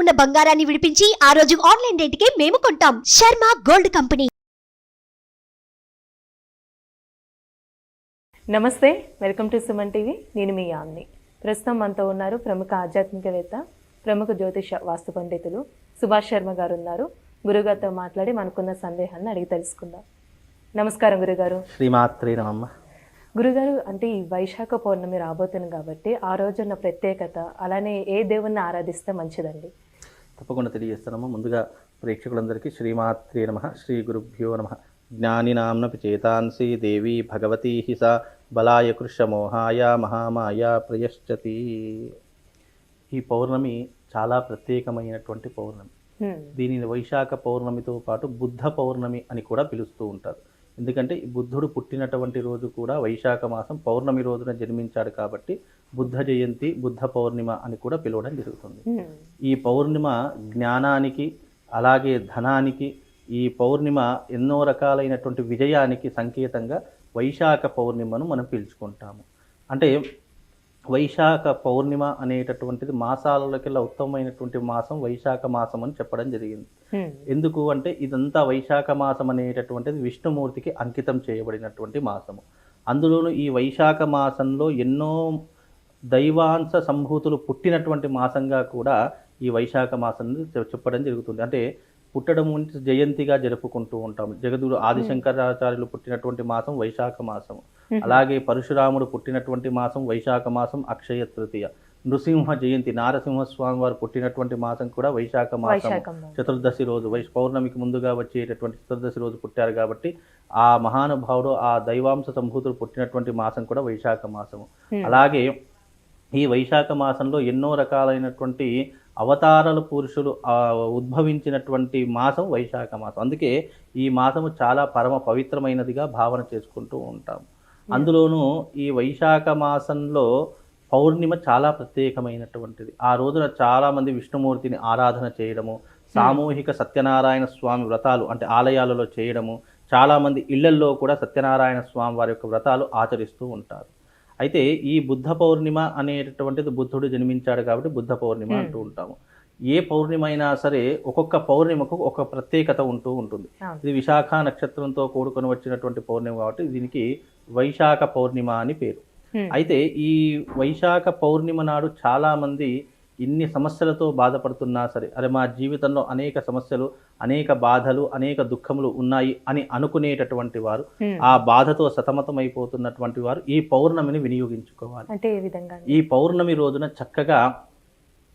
ఉన్న బంగారాన్ని విడిపించి ఆ రోజు ఆన్లైన్ రేటుకే మేము కొంటాం. Sharma gold company. నమస్తే వెల్కమ్ టు సుమన్ టీవీ. నేను మీ యామ్ని. ప్రస్తుతం మనతో ఉన్నారు ప్రముఖ ఆధ్యాత్మికవేత్త ప్రముఖ జ్యోతిష వాస్తు పండితులు సుభాష్ శర్మ గారు ఉన్నారు గురుగారితో మాట్లాడి మనకున్న సందేహాన్ని అడిగి తెలుసుకుందాం. నమస్కారం గురుగారు. శ్రీమాత్రే నమమ్మ గురుగారు అంటే ఈ వైశాఖ పౌర్ణమి రాబోతుంది కాబట్టి ఆ రోజున్న ప్రత్యేకత అలానే ఏ దేవుణ్ణి ఆరాధిస్తే మంచిదండి? తప్పకుండా తెలియజేస్తానమ్మా ముందుగా ప్రేక్షకులందరికీ శ్రీమాత్రే నమ శ్రీ గురుభ్యో నమ. జ్ఞానినాంనపి చేతాంసి దేవి భగవతీ సా బలాయ కృషమోహాయ మహామాయ ప్రయశ్చతి. ఈ పౌర్ణమి చాలా ప్రత్యేకమైనటువంటి పౌర్ణమి. దీనిని వైశాఖ పౌర్ణమితో పాటు బుద్ధ పౌర్ణమి అని కూడా పిలుస్తూ ఉంటారు. ఎందుకంటే ఈ బుద్ధుడు పుట్టినటువంటి రోజు కూడా వైశాఖ మాసం పౌర్ణమి రోజున జన్మించాడు కాబట్టి బుద్ధ జయంతి బుద్ధ పౌర్ణిమ అని కూడా పిలవడం జరుగుతుంది. ఈ పౌర్ణిమ జ్ఞానానికి అలాగే ధనానికి ఈ పౌర్ణిమ ఎన్నో రకాలైనటువంటి విజయానికి సంకేతంగా వైశాఖ పౌర్ణిమను మనం పిలుచుకుంటాము అంటే వైశాఖ పౌర్ణిమ అనేటటువంటిది మాసాలకెల్లా ఉత్తమమైనటువంటి మాసం వైశాఖ మాసం అని చెప్పడం జరిగింది. ఎందుకు అంటే ఇదంతా వైశాఖ మాసం అనేటటువంటిది విష్ణుమూర్తికి అంకితం చేయబడినటువంటి మాసము. అందులోనూ ఈ వైశాఖ మాసంలో ఎన్నో దైవాంశ సంభూతులు పుట్టినటువంటి మాసంగా కూడా ఈ వైశాఖ మాసం చెప్పడం జరుగుతుంది. అంటే పుట్టడం నుంచి జయంతిగా జరుపుకుంటూ ఉంటాం జగదుడు ఆదిశంకరాచార్యులు పుట్టినటువంటి మాసం వైశాఖ మాసం అలాగే పరశురాముడు పుట్టినటువంటి మాసం వైశాఖ మాసం అక్షయ తృతీయ. నృసింహ జయంతి నారసింహస్వామి వారు పుట్టినటువంటి మాసం కూడా వైశాఖ మాసం. చతుర్దశి రోజు వైశ్ పౌర్ణమికి ముందుగా వచ్చేటటువంటి చతుర్దశి రోజు పుట్టారు కాబట్టి ఆ మహానుభావుడు ఆ దైవాంశ సంభూతుడు పుట్టినటువంటి మాసం కూడా వైశాఖ మాసము. అలాగే ఈ వైశాఖ మాసంలో ఎన్నో రకాలైనటువంటి అవతారాల పురుషులు ఆ, ఉద్భవించినటువంటి మాసం వైశాఖ మాసం. అందుకే ఈ మాసము చాలా పరమ పవిత్రమైనదిగా భావన చేసుకుంటూ ఉంటాం. అందులోనూ ఈ వైశాఖ మాసంలో పౌర్ణిమ చాలా ప్రత్యేకమైనటువంటిది. ఆ రోజున చాలామంది విష్ణుమూర్తిని ఆరాధన చేయడము సామూహిక సత్యనారాయణ స్వామి వ్రతాలు అంటే ఆలయాలలో చేయడము చాలామంది ఇళ్ళల్లో కూడా సత్యనారాయణ స్వామి వారి యొక్క వ్రతాలు ఆచరిస్తూ ఉంటారు. అయితే ఈ బుద్ధ పౌర్ణిమ అనేటటువంటిది బుద్ధుడు జన్మించాడు కాబట్టి బుద్ధ పౌర్ణిమ అంటూ ఉంటాము. ఏ పౌర్ణిమ అయినా సరే ఒక్కొక్క పౌర్ణిమకు ఒక ప్రత్యేకత ఉంటూ ఉంటుంది. ఇది విశాఖ నక్షత్రంతో కూడుకొని వచ్చినటువంటి పౌర్ణిమ కాబట్టి దీనికి వైశాఖ పౌర్ణిమ అని పేరు. అయితే ఈ వైశాఖ పౌర్ణిమ నాడు చాలామంది ఇన్ని సమస్యలతో బాధపడుతున్నా సరే అరే మా జీవితంలో అనేక సమస్యలు అనేక బాధలు అనేక దుఃఖములు ఉన్నాయి అని అనుకునేటటువంటి వారు. ఆ బాధతో సతమతమైపోతున్నటువంటి వారు ఈ పౌర్ణమిని వినియోగించుకోవాలి అంటే విధంగా ఈ పౌర్ణమి రోజున చక్కగా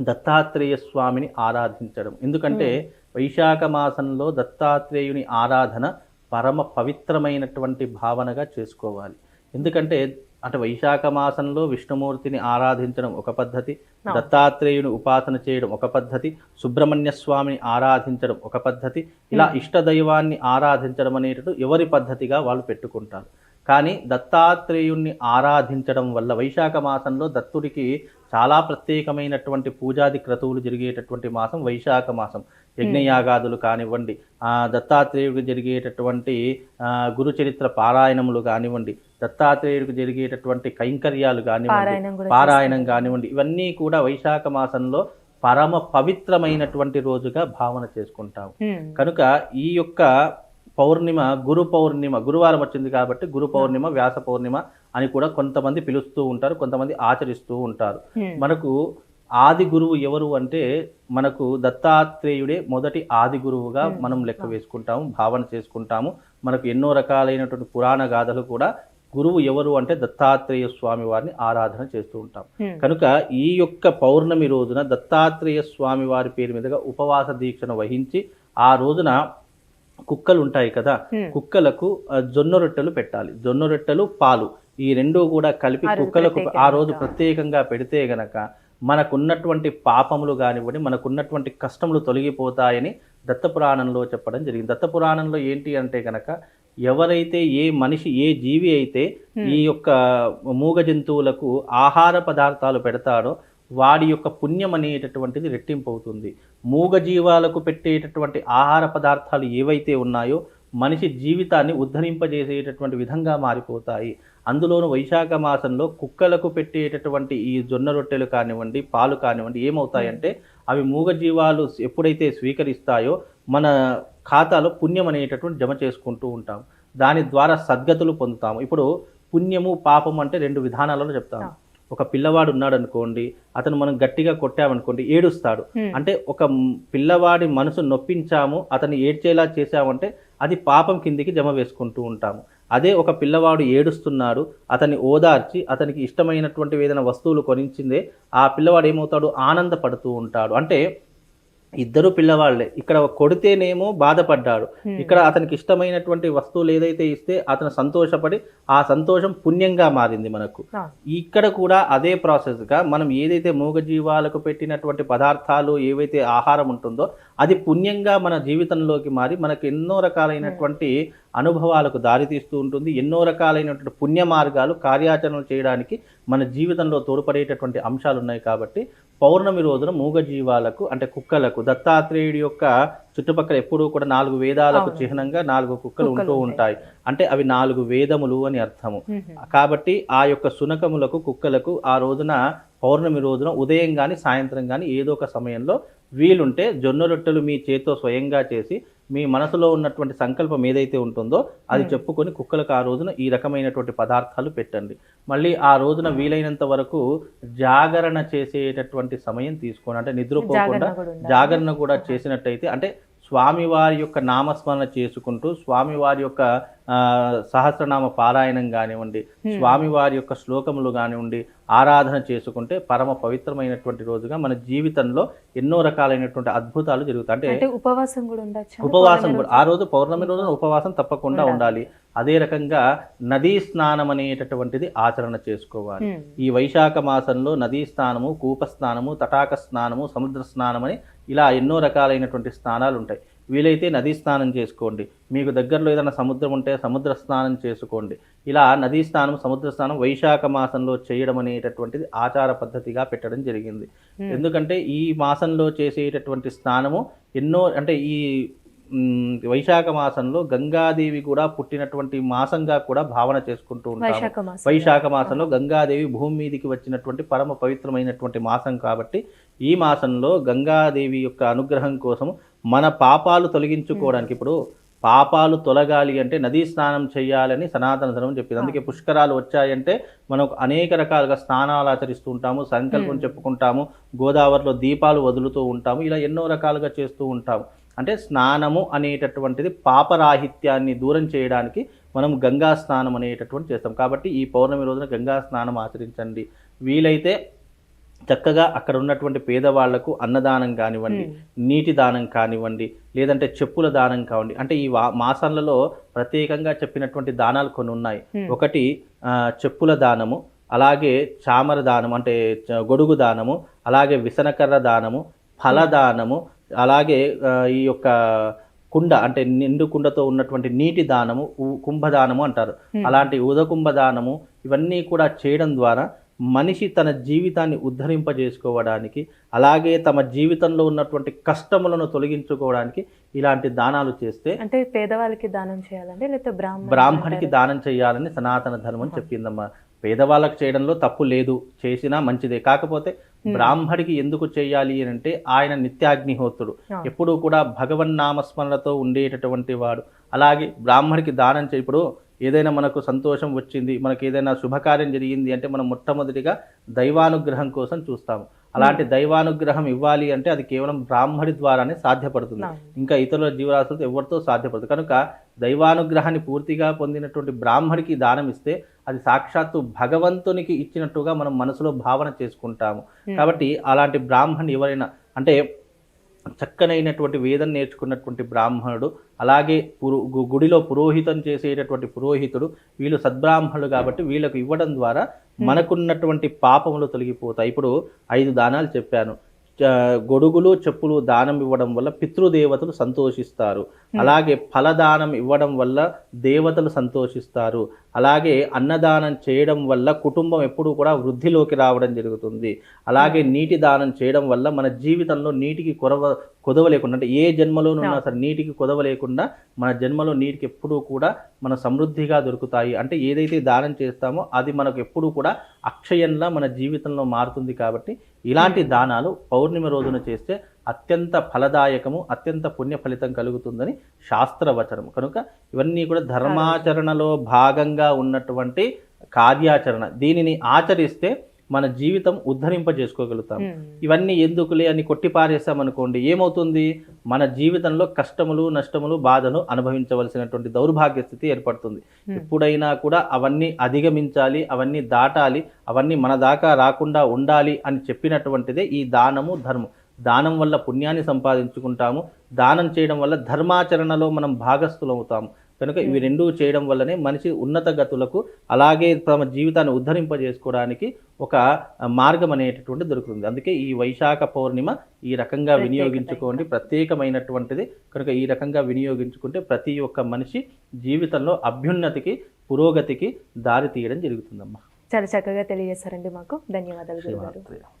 దత్తాత్రేయ స్వామిని ఆరాధించడం. ఎందుకంటే వైశాఖ మాసంలో దత్తాత్రేయుని ఆరాధన పరమ పవిత్రమైనటువంటి భావనగా చేసుకోవాలి. ఎందుకంటే అంటే వైశాఖ మాసంలో విష్ణుమూర్తిని ఆరాధించడం ఒక పద్ధతి దత్తాత్రేయుని ఉపాసన చేయడం ఒక పద్ధతి సుబ్రహ్మణ్య స్వామిని ఆరాధించడం ఒక పద్ధతి ఇలా ఇష్ట దైవాన్ని ఆరాధించడం అనేటటు ఎవరి పద్ధతిగా వాళ్ళు పెట్టుకుంటారు. కానీ దత్తాత్రేయుణ్ణి ఆరాధించడం వల్ల వైశాఖ మాసంలో దత్తుడికి చాలా ప్రత్యేకమైనటువంటి పూజాది క్రతువులు జరిగేటటువంటి మాసం వైశాఖ మాసం. యజ్ఞయాగాదులు కానివ్వండి ఆ దత్తాత్రేయుడికి జరిగేటటువంటి గురు చరిత్ర పారాయణములు కానివ్వండి దత్తాత్రేయుడికి జరిగేటటువంటి కైంకర్యాలు కానివ్వండి పారాయణం కానివ్వండి ఇవన్నీ కూడా వైశాఖ మాసంలో పరమ పవిత్రమైనటువంటి రోజుగా భావన చేసుకుంటాము. కనుక ఈ యొక్క పౌర్ణిమ గురు పౌర్ణిమ గురువారం వచ్చింది కాబట్టి గురు పౌర్ణిమ వ్యాస పౌర్ణిమ అని కూడా కొంతమంది పిలుస్తూ ఉంటారు కొంతమంది ఆచరిస్తూ ఉంటారు. మనకు ఆది గురువు ఎవరు అంటే మనకు దత్తాత్రేయుడే మొదటి ఆది గురువుగా మనం లెక్క వేసుకుంటాము భావన చేసుకుంటాము. మనకు ఎన్నో రకాలైనటువంటి పురాణ గాథలు కూడా గురువు ఎవరు అంటే దత్తాత్రేయ స్వామి వారిని ఆరాధన చేస్తూ ఉంటాం. కనుక ఈ యొక్క పౌర్ణమి రోజున దత్తాత్రేయ స్వామి వారి పేరు మీదుగా ఉపవాస దీక్షను వహించి ఆ రోజున కుక్కలు ఉంటాయి కదా. కుక్కలకు జొన్న రొట్టెలు పెట్టాలి జొన్న రొట్టెలు పాలు ఈ రెండు కూడా కలిపి కుక్కలకు ఆ. రోజు ప్రత్యేకంగా పెడితే గనక మనకున్నటువంటి పాపములు కానివ్వండి మనకున్నటువంటి కష్టములు తొలగిపోతాయని దత్తపురాణంలో చెప్పడం జరిగింది దత్తపురాణంలో ఏంటి అంటే గనక ఎవరైతే ఏ మనిషి ఏ జీవి అయితే ఈ యొక్క మూగ జంతువులకు ఆహార పదార్థాలు పెడతాడో వాడి యొక్క పుణ్యం అనేటటువంటిది రెట్టింపు అవుతుంది మూగజీవాలకు పెట్టేటటువంటి ఆహార పదార్థాలు ఏవైతే ఉన్నాయో మనిషి జీవితాన్ని ఉద్ధరింపజేసేటటువంటి విధంగా మారిపోతాయి. అందులోను వైశాఖ మాసంలో కుక్కలకు పెట్టేటటువంటి ఈ జొన్న రొట్టెలు కానివ్వండి పాలు కానివ్వండి ఏమవుతాయంటే అవి మూగజీవాలు ఎప్పుడైతే స్వీకరిస్తాయో మన ఖాతాలో పుణ్యం అనేటటువంటి జమ చేసుకుంటూ ఉంటాం. దాని ద్వారా సద్గతులు పొందుతాము. ఇప్పుడు పుణ్యము పాపం అంటే రెండు విధానాలలో చెప్తాము ఒక పిల్లవాడు ఉన్నాడు అనుకోండి అతను మనం గట్టిగా కొట్టామనుకోండి ఏడుస్తాడు. అంటే ఒక పిల్లవాడి మనసు నొప్పించాము అతన్ని ఏడ్చేలా చేశామంటే అది పాపం కిందికి జమ వేసుకుంటూ ఉంటాము. అదే ఒక పిల్లవాడు ఏడుస్తున్నాడు అతన్ని ఓదార్చి అతనికి ఇష్టమైనటువంటి ఏదైనా వస్తువులు కొనించిందే ఆ పిల్లవాడు ఏమవుతాడు? ఆనందపడుతూ ఉంటాడు. అంటే ఇద్దరు పిల్లవాళ్ళే. ఇక్కడ కొడితేనేమో బాధపడ్డాడు. ఇక్కడ అతనికి ఇష్టమైనటువంటి వస్తువులు ఏదైతే ఇస్తే అతను సంతోషపడి ఆ సంతోషం పుణ్యంగా మారింది మనకు. ఇక్కడ కూడా అదే ప్రాసెస్గా మనం ఏదైతే మూగజీవాలకు పెట్టినటువంటి పదార్థాలు ఏవైతే ఆహారం ఉంటుందో అది పుణ్యంగా మన జీవితంలోకి మారి మనకు ఎన్నో రకాలైనటువంటి అనుభవాలకు దారితీస్తూ ఉంటుంది ఎన్నో రకాలైనటువంటి పుణ్య మార్గాలు కార్యాచరణలు చేయడానికి మన జీవితంలో తోడ్పడేటటువంటి అంశాలు ఉన్నాయి కాబట్టి పౌర్ణమి రోజున మూగజీవాలకు అంటే కుక్కలకు దత్తాత్రేయుడి యొక్క చుట్టుపక్కల ఎప్పుడూ కూడా నాలుగు వేదాలకు. చిహ్నంగా నాలుగు కుక్కలు ఉంటూ ఉంటాయి. అంటే అవి నాలుగు వేదములు అని అర్థము. కాబట్టి ఆ యొక్క సునకములకు కుక్కలకు ఆ రోజున పౌర్ణమి రోజున ఉదయం కానీ సాయంత్రం కానీ ఏదో ఒక సమయంలో వీలుంటే జొన్న రొట్టెలు మీ చేత్తో స్వయంగా చేసి మీ మనసులో ఉన్నటువంటి సంకల్పం ఏదైతే ఉంటుందో అది చెప్పుకొని కుక్కలకు ఆ రోజున ఈ రకమైనటువంటి పదార్థాలు పెట్టండి. మళ్ళీ ఆ రోజున వీలైనంత వరకు జాగరణ చేసేటటువంటి సమయం తీసుకోండి. అంటే నిద్రపోకుండా జాగరణ కూడా చేసినట్టయితే అంటే స్వామివారి యొక్క నామస్మరణ చేసుకుంటూ స్వామివారి యొక్క సహస్రనామ పారాయణం కానివ్వండి స్వామివారి యొక్క శ్లోకములు కానివ్వండి ఆరాధన చేసుకుంటే పరమ పవిత్రమైనటువంటి రోజుగా మన జీవితంలో ఎన్నో రకాలైనటువంటి అద్భుతాలు జరుగుతాయి. అంటే అంటే ఉపవాసం కూడా ఉండొచ్చు. ఉపవాసం కూడా. ఆ రోజు పౌర్ణమి రోజున ఉపవాసం తప్పకుండా ఉండాలి. అదే రకంగా నదీ స్నానం అనేటటువంటిది ఆచరణ చేసుకోవాలి. ఈ వైశాఖ మాసంలో నదీ స్నానము కూప స్నానము తటాక స్నానము సముద్ర స్నానం అని ఇలా ఎన్నో రకాలైనటువంటి స్నానాలు ఉంటాయి. వీలైతే నదీ స్నానం చేసుకోండి. మీకు దగ్గరలో ఏదైనా సముద్రం ఉంటే సముద్ర స్నానం చేసుకోండి. ఇలా నదీ స్నానం సముద్ర స్నానం వైశాఖ మాసంలో చేయడం అనేటటువంటిది ఆచార పద్ధతిగా పెట్టడం జరిగింది. ఎందుకంటే ఈ మాసంలో చేసేటటువంటి స్నానము ఎన్నో అంటే ఈ వైశాఖ మాసంలో గంగాదేవి కూడా పుట్టినటువంటి మాసంగా కూడా భావన చేసుకుంటూ ఉంటాము. వైశాఖ మాసం వైశాఖ మాసంలో గంగాదేవి భూమి మీదికి వచ్చినటువంటి పరమ పవిత్రమైనటువంటి మాసం కాబట్టి ఈ మాసంలో గంగాదేవి యొక్క అనుగ్రహం కోసం మన పాపాలు తొలగించుకోవడానికి ఇప్పుడు పాపాలు తొలగాలి అంటే నదీ స్నానం చేయాలని సనాతన ధర్మం చెప్పింది. అందుకే పుష్కరాలు వచ్చాయంటే మనం అనేక రకాలుగా స్నానాలు ఆచరిస్తూ ఉంటాము సంకల్పం చెప్పుకుంటాము గోదావరిలో దీపాలు వదులుతూ ఉంటాము ఇలా ఎన్నో రకాలుగా చేస్తూ ఉంటాము. అంటే స్నానము అనేటటువంటిది పాపరాహిత్యాన్ని దూరం చేయడానికి మనం గంగా స్నానం అనేటటువంటి చేస్తాం. కాబట్టి ఈ పౌర్ణమి రోజున గంగా స్నానం ఆచరించండి. వీలైతే చక్కగా అక్కడ ఉన్నటువంటి పేదవాళ్ళకు అన్నదానం కానివ్వండి నీటి దానం కానివ్వండి లేదంటే చెప్పుల దానం కానివ్వండి అంటే ఈ వా- మాసాలలో ప్రత్యేకంగా చెప్పినటువంటి దానాలు కొన్ని ఉన్నాయి. ఒకటి చెప్పుల దానము అలాగే చామర దానం అంటే గొడుగు దానము అలాగే విసనకర్ర దానము ఫలదానము అలాగే ఈ యొక్క కుండ అంటే నిండు కుండతో ఉన్నటువంటి నీటి దానము కుంభదానము అంటారు. అలాంటి ఉదకుంభ దానము ఇవన్నీ కూడా చేయడం ద్వారా మనిషి తన జీవితాన్ని ఉద్ధరింపజేసుకోవడానికి అలాగే తమ జీవితంలో ఉన్నటువంటి కష్టములను తొలగించుకోవడానికి ఇలాంటి దానాలు చేస్తే అంటే పేదవాళ్ళకి దానం చేయాలండి లేకపోతే బ్రాహ్మణ బ్రాహ్మడికి దానం చేయాలని సనాతన ధర్మం చెప్పిందమ్మా. పేదవాళ్ళకి చేయడంలో తప్పు లేదు చేసినా మంచిదే. కాకపోతే బ్రాహ్మడికి ఎందుకు చేయాలి అని అంటే ఆయన నిత్యాగ్నిహోత్రుడు. ఎప్పుడూ కూడా భగవన్ నామస్మరణతో ఉండేటటువంటి వాడు. అలాగే బ్రాహ్మడికి దానం ఇప్పుడు ఏదైనా మనకు సంతోషం వచ్చింది మనకి ఏదైనా శుభకార్యం జరిగింది అంటే మనం మొట్టమొదటిగా దైవానుగ్రహం కోసం చూస్తాము. అలాంటి దైవానుగ్రహం ఇవ్వాలి అంటే అది కేవలం బ్రాహ్మడి ద్వారానే సాధ్యపడుతుంది. ఇంకా ఇతరుల జీవరాశులతో ఎవరితో సాధ్యపడదు. కనుక దైవానుగ్రహాన్ని పూర్తిగా పొందినటువంటి బ్రాహ్మడికి దానం ఇస్తే అది సాక్షాత్తు భగవంతునికి ఇచ్చినట్టుగా మనం మనసులో భావన చేసుకుంటాము. కాబట్టి అలాంటి బ్రాహ్మణ్ ఎవరైనా అంటే చక్కనైనటువంటి వేదం నేర్చుకున్నటువంటి బ్రాహ్మణుడు అలాగే పురు గుడిలో పురోహితం చేసేటటువంటి పురోహితుడు వీళ్ళు సద్బ్రాహ్మణులు కాబట్టి వీళ్ళకు ఇవ్వడం ద్వారా మనకున్నటువంటి పాపములు తొలగిపోతాయి. ఇప్పుడు ఐదు దానాలు చెప్పాను. గొడుగులు చెప్పులు దానం ఇవ్వడం వల్ల పితృదేవతలు సంతోషిస్తారు. అలాగే ఫలదానం ఇవ్వడం వల్ల దేవతలు సంతోషిస్తారు. అలాగే అన్నదానం చేయడం వల్ల కుటుంబం ఎప్పుడూ కూడా వృద్ధిలోకి రావడం జరుగుతుంది. అలాగే నీటి దానం చేయడం వల్ల మన జీవితంలో నీటికి కొరవ కొదవ లేకుండా అంటే ఏ జన్మలోనున్నా సరే నీటికి కొదవ లేకుండా మన జన్మలో నీటికి ఎప్పుడూ కూడా మన సమృద్ధిగా దొరుకుతాయి. అంటే ఏదైతే దానం చేస్తామో అది మనకు ఎప్పుడూ కూడా అక్షయంలా మన జీవితంలో మారుతుంది కాబట్టి ఇలాంటి దానాలు పౌర్ణమి రోజున చేస్తే అత్యంత ఫలదాయకము అత్యంత పుణ్య ఫలితం కలుగుతుందని శాస్త్రవచనం కనుక ఇవన్నీ కూడా ధర్మాచరణలో భాగంగా ఉన్నటువంటి కార్యాచరణ. దీనిని ఆచరిస్తే మన జీవితం ఉద్ధరింప చేసుకోగలుగుతాం. ఇవన్నీ ఎందుకులే అని కొట్టిపారేసామనుకోండి ఏమవుతుంది? మన జీవితంలో కష్టములు నష్టములు బాధను అనుభవించవలసినటువంటి దౌర్భాగ్య స్థితి ఏర్పడుతుంది ఎప్పుడైనా కూడా అవన్నీ అధిగమించాలి అవన్నీ దాటాలి అవన్నీ మన దాకా రాకుండా ఉండాలి అని చెప్పినటువంటిదే ఈ దానము ధర్మం. దానం వల్ల పుణ్యాన్ని సంపాదించుకుంటాము. దానం చేయడం వల్ల ధర్మాచరణలో మనం భాగస్థులు అవుతాము కనుక ఇవి రెండూ చేయడం వల్లనే మనిషి ఉన్నత గతులకు అలాగే తమ జీవితాన్ని ఉద్ధరింపజేసుకోవడానికి ఒక మార్గం అనేటటువంటి దొరుకుతుంది. అందుకే ఈ వైశాఖ పౌర్ణిమ ఈ రకంగా వినియోగించుకోండి. ప్రత్యేకమైనటువంటిది. కనుక ఈ రకంగా వినియోగించుకుంటే ప్రతి ఒక్క మనిషి జీవితంలో అభ్యున్నతికి పురోగతికి దారి తీయడం జరుగుతుందమ్మా. చాలా చక్కగా తెలియజేశారండి మాకు. ధన్యవాదాలు.